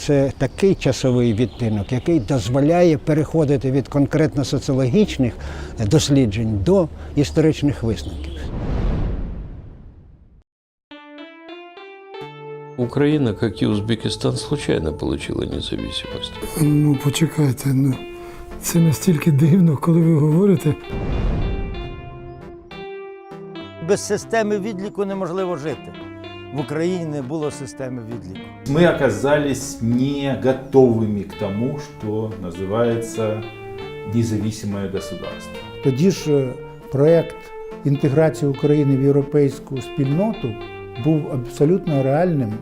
Це такий часовий відтинок, який дозволяє переходити від конкретно соціологічних досліджень до історичних висновків. Украина, как и Узбекистан, случайно получила независимость. Ну, почекайте, ну це настільки дивно, коли ви говорите. Без системи відліку неможливо жити В Україні не було системи відліку. Мы оказались не готовыми к тому, что называется независимое государство. Тоді ж е, проект інтеграції України в європейську спільноту був абсолютно реальним.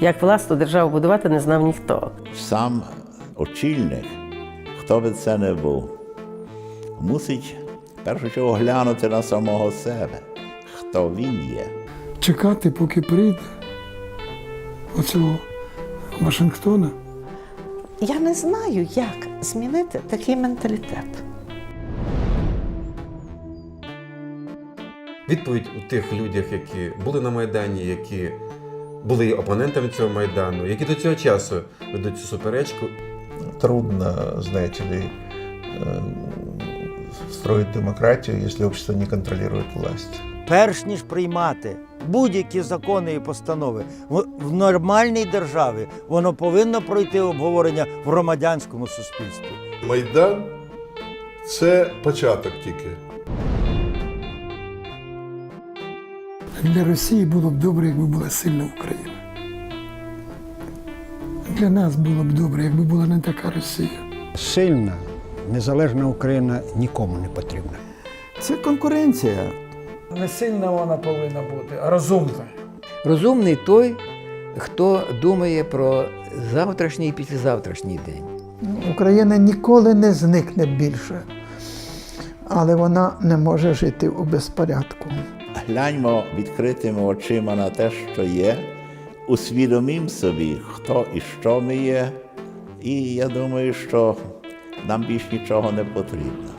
Як власну державу будувати, не знав ніхто. сам очільник, хто би це не був, мусить в першу чергу глянути на самого себе, хто він є. Чекати, поки прийде оцього Вашингтона. Я не знаю, як змінити такий менталітет. Відповідь у тих людях, які були на Майдані, які були опонентами цього Майдану, які до цього часу ведуть цю суперечку. трудно, знаете ли, э, строить демократию, если общество не контролирует власть. Перш ніж приймати будь-які закони і постанови в нормальній державі, воно повинно пройти обговорення в громадянському суспільстві. Майдан це початок тільки. Для Росії було б добре, якби була сильна Україна. Для нас було б добре, якби була не така Росія. Сильна, незалежна Україна нікому не потрібна. Це конкуренція. Не сильна вона повинна бути, а розумна. Розумний той, хто думає про завтрашній і післязавтрашній день. Україна ніколи не зникне більше, але вона не може жити у безпорядку. Гляньмо відкритими очима на те, що є, усвідомім собі, хто і що ми є, і я думаю, що нам більш нічого не потрібно.